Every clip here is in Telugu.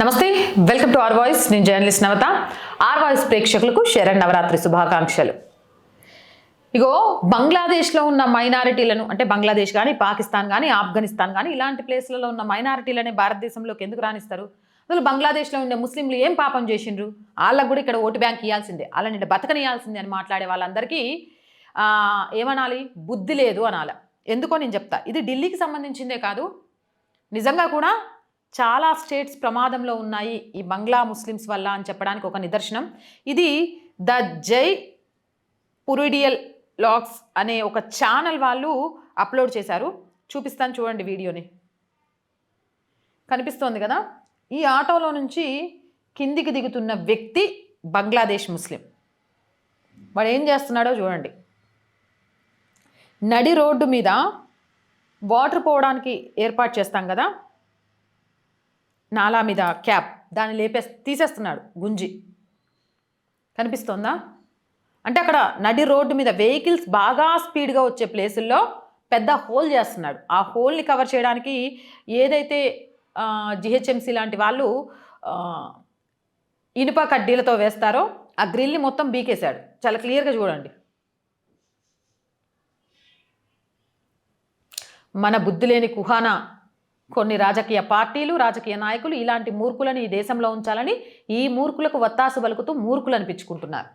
నమస్తే వెల్కమ్ టు ఆర్ వాయిస్. నేను జర్నలిస్ట్ నవత. ఆర్ వాయిస్ ప్రేక్షకులకు శరణ్ నవరాత్రి శుభాకాంక్షలు. ఇగో బంగ్లాదేశ్లో ఉన్న మైనారిటీలను అంటే బంగ్లాదేశ్ కానీ పాకిస్తాన్ కానీ ఆఫ్ఘనిస్తాన్ కానీ ఇలాంటి ప్లేస్లలో ఉన్న మైనారిటీలనే భారతదేశంలోకి ఎందుకు రాణిస్తారు అసలు బంగ్లాదేశ్లో ఉండే ముస్లింలు ఏం పాపం చేసిండ్రు? వాళ్ళకు కూడా ఇక్కడ ఓటు బ్యాంక్ ఇవ్వాల్సిందే వాళ్ళని బతకనియాల్సిందే అని మాట్లాడే వాళ్ళందరికీ ఏమనాలి? బుద్ధి లేదు అనాల. ఎందుకో నేను చెప్తా. ఇది ఢిల్లీకి సంబంధించిందే కాదు. నిజంగా కూడా చాలా స్టేట్స్ ప్రమాదంలో ఉన్నాయి ఈ బంగ్లా ముస్లిమ్స్ వల్ల అని చెప్పడానికి ఒక నిదర్శనం. ఇది ద జై పురిడియల్ లాగ్స్ అనే ఒక ఛానల్ వాళ్ళు అప్లోడ్ చేశారు. చూపిస్తాను చూడండి వీడియోని. కనిపిస్తోంది కదా? ఈ ఆటోలో నుంచి కిందికి దిగుతున్న వ్యక్తి బంగ్లాదేశ్ ముస్లిం. వాడు ఏం చేస్తున్నాడో చూడండి. నడి రోడ్డు మీద వాటర్ పోవడానికి ఏర్పాటు చేస్తాం కదా? నాలా మీద క్యాప్ దాన్ని లేపే తీసేస్తున్నాడు గుంజి. కనిపిస్తోందా? అంటే అక్కడ నడి రోడ్డు మీద వెహికల్స్ బాగా స్పీడ్గా వచ్చే ప్లేసుల్లో పెద్ద హోల్ చేస్తున్నాడు. ఆ హోల్ని కవర్ చేయడానికి ఏదైతే జిహెచ్ఎంసీ లాంటి వాళ్ళు ఇనుప కడ్డీలతో వేస్తారో ఆ గ్రిల్ని మొత్తం బీకేశాడు. చాలా క్లియర్గా చూడండి. మన బుద్ధి లేని కుహానా కొన్ని రాజకీయ పార్టీలు రాజకీయ నాయకులు ఇలాంటి మూర్ఖులను ఈ దేశంలో ఉంచాలని ఈ మూర్ఖులకు వత్తాసు పలుకుతూ మూర్ఖులు అనిపించుకుంటున్నారు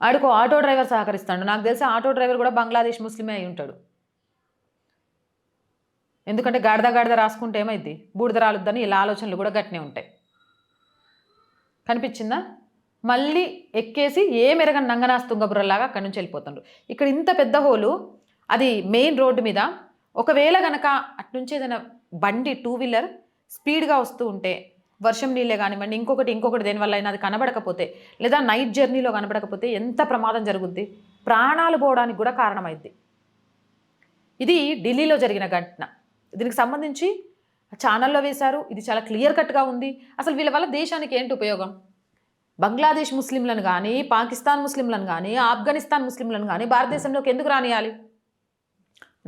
ఆడికో ఆటో డ్రైవర్ సహకరిస్తాడు. నాకు తెలిసి ఆటో డ్రైవర్ కూడా బంగ్లాదేశ్ ముస్లిమే అయి ఉంటాడు. ఎందుకంటే గాడిద గాడిద రాసుకుంటే ఏమైంది బూడిద రాలుద్దని ఇలా ఆలోచనలు కూడా గట్టినే ఉంటాయి. కనిపించిందా? మళ్ళీ ఎక్కేసి ఏ మెరగని నంగనాస్ తుంగబుర్రలాగా అక్కడి నుంచి వెళ్ళిపోతుండ్రు. ఇక్కడ ఇంత పెద్ద హోలు అది మెయిన్ రోడ్డు మీద ఒకవేళ గనక అట్నుంచి ఏదైనా బండి టూ వీలర్ స్పీడ్గా వస్తూ ఉంటే వర్షం నీళ్ళే కానివ్వండి ఇంకొకటి ఇంకొకటి దేనివల్ల అయినా అది కనబడకపోతే లేదా నైట్ జర్నీలో కనబడకపోతే ఎంత ప్రమాదం జరుగుద్ది? ప్రాణాలు పోవడానికి కూడా కారణమైద్ది. ఇది ఢిల్లీలో జరిగిన ఘటన. దీనికి సంబంధించి ఛానల్లో వేశారు. ఇది చాలా క్లియర్ కట్గా ఉంది. అసలు వీళ్ళ వల్ల దేశానికి ఏంటి ఉపయోగం? బంగ్లాదేశ్ ముస్లింలను కానీ పాకిస్తాన్ ముస్లింలను కానీ ఆఫ్ఘనిస్తాన్ ముస్లింలను కానీ భారతదేశంలోకి ఎందుకు రానియాలి?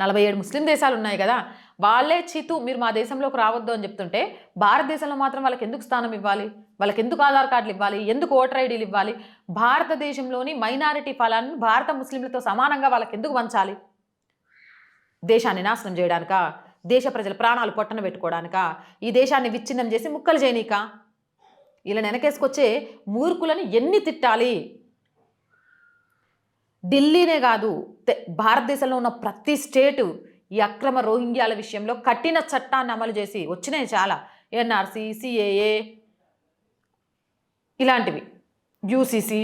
నలభై ఏడు ముస్లిం దేశాలు ఉన్నాయి కదా వాళ్ళే చితు మీరు మా దేశంలోకి రావద్దు అని చెప్తుంటే భారతదేశంలో మాత్రం వాళ్ళకి ఎందుకు స్థానం ఇవ్వాలి? వాళ్ళకి ఎందుకు ఆధార్ కార్డులు ఇవ్వాలి? ఎందుకు ఓటర్ ఐడీలు ఇవ్వాలి? భారతదేశంలోని మైనారిటీ ఫలాన్ని భారత ముస్లింలతో సమానంగా వాళ్ళకి ఎందుకు పంచాలి దేశాన్ని నాశనం చేయడానికా? దేశ ప్రజల ప్రాణాలు పొట్టన పెట్టుకోవడానికా ఈ దేశాన్ని విచ్ఛిన్నం చేసి ముక్కలు చేయనీక? ఇలా వెనకేసుకొచ్చే మూర్ఖులను ఎన్ని తిట్టాలి? ఢిల్లీనే కాదు భారతదేశంలో ఉన్న ప్రతి స్టేటు ఈ అక్రమ రోహింగ్యాల విషయంలో కఠిన చట్టాన్ని అమలు చేసి వచ్చినాయి చాలా. ఎన్ఆర్సీ సిఏఏ ఇలాంటివి యూసీసీ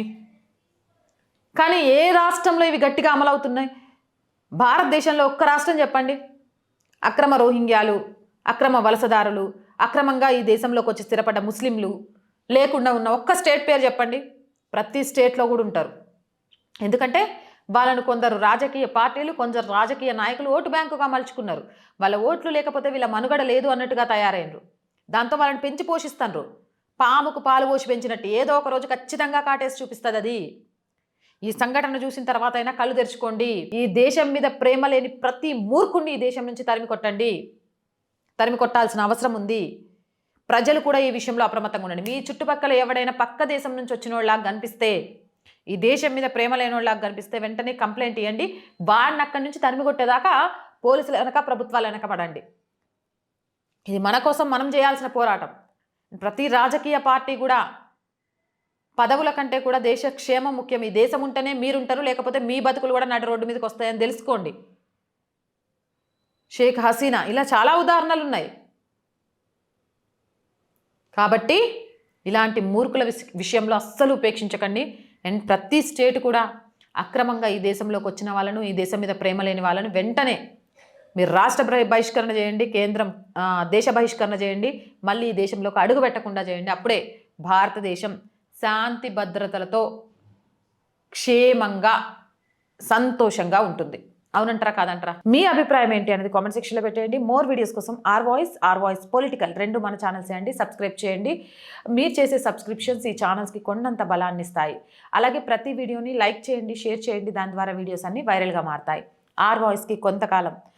కానీ ఏ రాష్ట్రంలో ఇవి గట్టిగా అమలవుతున్నాయి? భారతదేశంలో ఒక్క రాష్ట్రం చెప్పండి. అక్రమ రోహింగ్యాలు అక్రమ వలసదారులు అక్రమంగా ఈ దేశంలోకి వచ్చి స్థిరపడ్డ ముస్లింలు లేకుండా ఉన్న ఒక్క స్టేట్ పేరు చెప్పండి. ప్రతి స్టేట్లో కూడా ఉంటారు. ఎందుకంటే వాళ్ళను కొందరు రాజకీయ పార్టీలు కొందరు రాజకీయ నాయకులు ఓటు బ్యాంకుగా మలుచుకున్నారు. వాళ్ళ ఓట్లు లేకపోతే వీళ్ళ మనుగడ లేదు అన్నట్టుగా తయారైనరు దాంతో వాళ్ళని పెంచి పోషిస్తారు పాముకు పాలు పోసి పెంచినట్టు ఏదో ఒక రోజు ఖచ్చితంగా కాటేసి చూపిస్తుంది అది. ఈ సంఘటన చూసిన తర్వాత అయినా కళ్ళు తెరుచుకోండి. ఈ దేశం మీద ప్రేమ లేని ప్రతి మూర్ఖుణ్ణి ఈ దేశం నుంచి తరిమి కొట్టండి. తరిమి కొట్టాల్సిన అవసరం ఉంది. ప్రజలు కూడా ఈ విషయంలో అప్రమత్తంగా ఉండండి. మీ చుట్టుపక్కల ఎవడైనా పక్క దేశం నుంచి వచ్చిన వాళ్ళ కనిపిస్తే ఈ దేశం మీద ప్రేమ లేని వాళ్ళకి కనిపిస్తే వెంటనే కంప్లైంట్ ఇవ్వండి వాడిని అక్కడి నుంచి తరిమి కొట్టేదాకా పోలీసులు వెనక ప్రభుత్వాలు వెనక పడండి. ఇది మన కోసం మనం చేయాల్సిన పోరాటం. ప్రతి రాజకీయ పార్టీ కూడా పదవుల కంటే కూడా దేశ క్షేమం ముఖ్యం. ఈ దేశం ఉంటేనే మీరుంటారు లేకపోతే మీ బతుకులు కూడా నడి రోడ్డు మీదకి వస్తాయని తెలుసుకోండి. షేక్ హసీనా ఇలా చాలా ఉదాహరణలు ఉన్నాయి. కాబట్టి ఇలాంటి మూర్ఖుల విషయంలో అస్సలు ఉపేక్షించకండి. అండ్ ప్రతి స్టేట్ కూడా అక్రమంగా ఈ దేశంలోకి వచ్చిన వాళ్ళను ఈ దేశం మీద ప్రేమ లేని వాళ్ళను వెంటనే మీరు రాష్ట్ర బహిష్కరణ చేయండి కేంద్రం దేశ బహిష్కరణ చేయండి మళ్ళీ ఈ దేశంలోకి అడుగు పెట్టకుండా చేయండి. అప్పుడే భారతదేశం శాంతి భద్రతలతో క్షేమంగా సంతోషంగా ఉంటుంది. అవునంటారా కాదంటారా? మీ అభిప్రాయం ఏంటి అనేది కామెంట్ సెక్షన్లో పెట్టేయండి. మోర్ వీడియోస్ కోసం R voice R voice political రెండు మన ఛానల్స్ చేయండి సబ్స్క్రైబ్ చేయండి. మీరు చేసే సబ్స్క్రిప్షన్స్ ఈ ఛానల్స్కి కొండంత బలాన్ని ఇస్తాయి. అలాగే ప్రతి వీడియోని లైక్ చేయండి షేర్ చేయండి. దాని ద్వారా వీడియోస్ అన్ని వైరల్గా మారతాయి. ఆర్ వాయిస్కి కొంతకాలం